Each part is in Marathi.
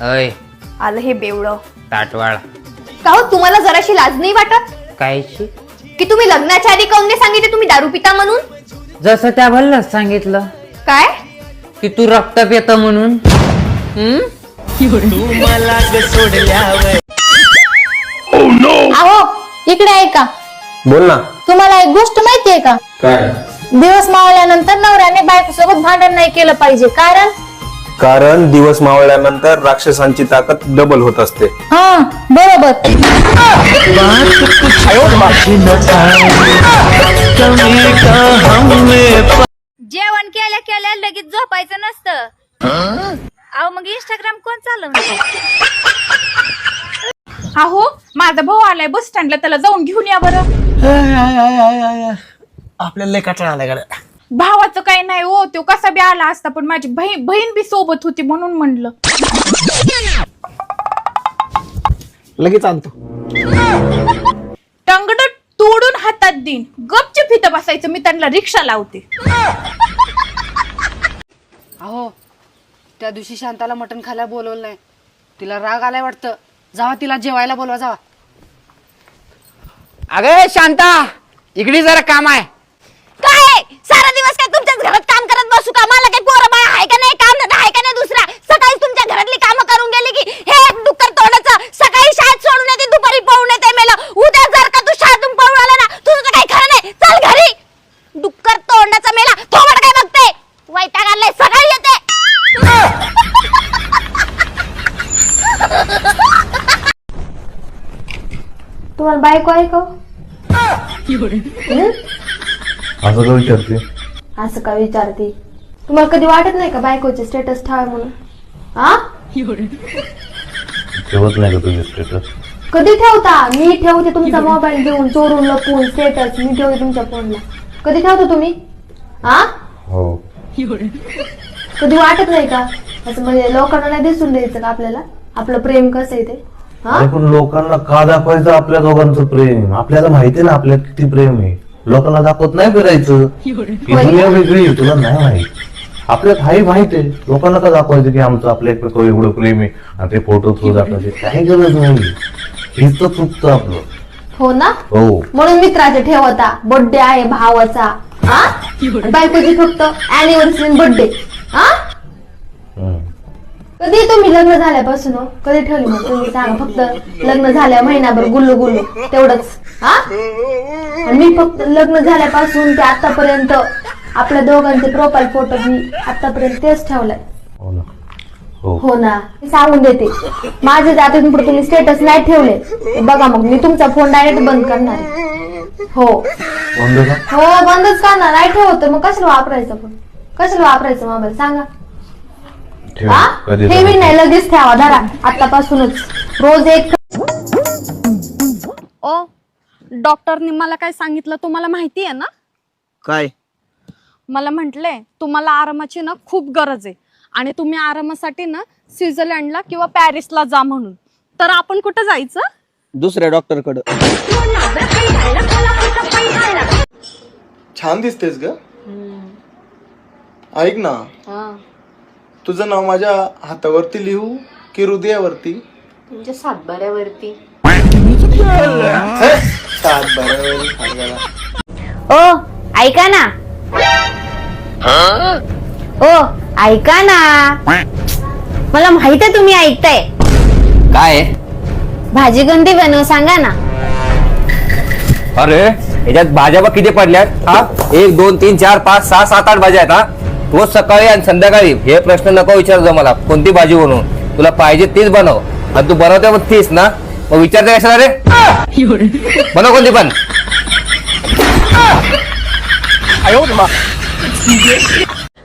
अय आलं हे बेवडं. ताटवाळ. का हो तुम्हाला जराशी लाज नाही वाटत? कायची की तुम्ही लग्नाच्या आधी काऊन नाही सांगितले तुम्ही दारू पिता म्हणून? जसं त्या भल्लच सांगितलं. काय? की तू रक्त पेत म्हणून. हम्म? अहो इकडे आहे का? बोल ना. तुम्हाला एक गोष्ट माहितीये का? काय? दिवस मावळल्यानंतर नवऱ्याने बायकोसोबत भांडण नाही केलं पाहिजे. कारण कारण दिवस मावळल्यानंतर राक्षसांची ताकद डबल होत असते. हा बरोबर. जेवण केल्या केल्या लगेच झोपायचं नसतं. अहो मग इंस्टाग्राम कोण चालवणार? अहो माझा भाऊ आलाय बस स्टँडला त्याला जाऊन घेऊन या बरं. आपल्याला लय कटाळा आलाय गाड्या. भावाचं काही नाही हो तो कसा बी आला असता पण माझी बहीण बहीण बी सोबत होती म्हणून म्हणलं. लगेच आणतो. टंगड तोडून हातात देईन. गपचूप इथं बसायचं मी त्यांना रिक्षा लावते. अहो त्या दिवशी शांताला मटण खायला बोलवलं नाही. तिला राग आलाय वाटतं. जावा तिला जेवायला बोलवा जावा. अगं शांता इकडे जरा काम आहे. काय सारा दिवस काय तुमच्याच घरात काम करत बसू का? मला काही पोरं बाळ आहे का नाही काम धंदा आहे का नाही दुसरा? सकाळी तुमच्या घरातली कामं करून गेली की हे डुक्कर तोंडाचं सकाळी शाळेत सोडून येते दुपारी पळून येते मेला. उद्या जर का तू शाळेतून पळून आला ना तुझं तर काही खरं नाही. चल घरी. डुक्कर तोंडाचा मेला. थोबड काय बघते? वैताग आलाय सकाळी येते. तुम्हाला बायको आहे का असं का विचारते? असं का विचारते? तुम्हाला कधी वाटत नाही का बायकोचे स्टेटस ठेवा म्हणून? हा ठेवत नाही का तुझे स्टेटस कधी ठेवता? मी ठेवते तुमचा मोबाईल घेऊन चोरून लपवून स्टेटस मी ठेवते तुमच्या फोनला कधी ठेवता तुम्ही? हा हो. कधी वाटत नाही का? असं म्हणजे लोकांना नाही दिसून द्यायचं का आपल्याला? आपलं प्रेम कसं आहे ते? हा पण लोकांना का दाखवायचं आपल्या दोघांचं प्रेम? आपल्याला माहिती ना आपल्यात किती प्रेम आहे. लोकांना दाखवत नाही फिरायचं. ही दुनिया वेगळी आहे तुला नाही माहीत. आपल्यात हाही माहीत आहे. लोकांना का दाखवायचं की आमचं आपल्या एकमेकावर एवढं प्रेम आहे आणि ते फोटो थ्रू दाखवायचे? काही गरज नाही. हेच तर चुकतं आपलं. हो ना? हो. म्हणून मित्राचे ठेवता बर्थडे आहे भावाचा. हा बायकोची फक्त अॅनिव्हर्सरी बर्थडे हा. कधी तुम्ही लग्न झाल्यापासून हो? कधी ठेवली मग तुम्ही सांगा फक्त लग्न झाल्या महिनाभर गुल्लू गुल्लू तेवढंच हा? आणि मी फक्त लग्न झाल्यापासून ते आतापर्यंत आपल्या दोघांचे प्रोफाईल फोटो मी आतापर्यंत तेच ठेवलाय. हो ना. हो. हो ना. मी सांगून देते. माझे जाते पुढे तुम्ही स्टेटस नाही ठेवले तर बघा मग मी तुमचा फोन डायरेक्ट बंद करणार आहे. हो. बंद का? हो बंदच करणार. नाही ठेवत मग कशाला वापरायचं पण कशाला वापरायचं मोबाईल सांगा. ठेव. हा? कधी ठेवी नाही लगेच ठेवा धरा. आतापासूनच रोज एक ओ डॉक्टरनी मला काय सांगितलं तुम्हाला माहिती आहे ना? काय? मला म्हटलंय तुम्हाला आरामाची ना खूप गरज आहे. आणि तुम्ही आरामासाठी ना स्वित्झर्लंडला किंवा पॅरिसला जा म्हणून. तर आपण कुठं जायचं? दुसऱ्या डॉक्टरकडे छान दिसतेस ग. ऐक ना. तुझं नाव माझ्या हातावरती लिहू की हृदयावरती? तुमच्या सातबाऱ्यावरती. हे. ओ ऐका ना. ओ ऐका ना. मला माहीत आहे तुम्ही ऐकताय. काय? भाजी कोणती बनव सांगा ना. अरे याच्यात भाज्या बघ किती पडल्यात हा? एक दोन तीन चार पाच सहा सात आठ भाज्या आहेत हा? रोज सकाळी आणि संध्याकाळी हे प्रश्न नको विचारतो मला. कोणती भाजी बनवू? तुला पाहिजे तीच बनव. आणि तू बनवते मग तीच ना? मग विचारते कशाला रे? बनव कोणती पण.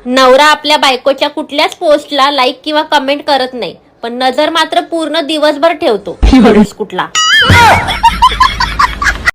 नवरा आपल्या बायकोच्या कुठल्याच पोस्टला लाईक किंवा कमेंट करत नाही. पण नजर मात्र पूर्ण दिवसभर ठेवतो. कुठला?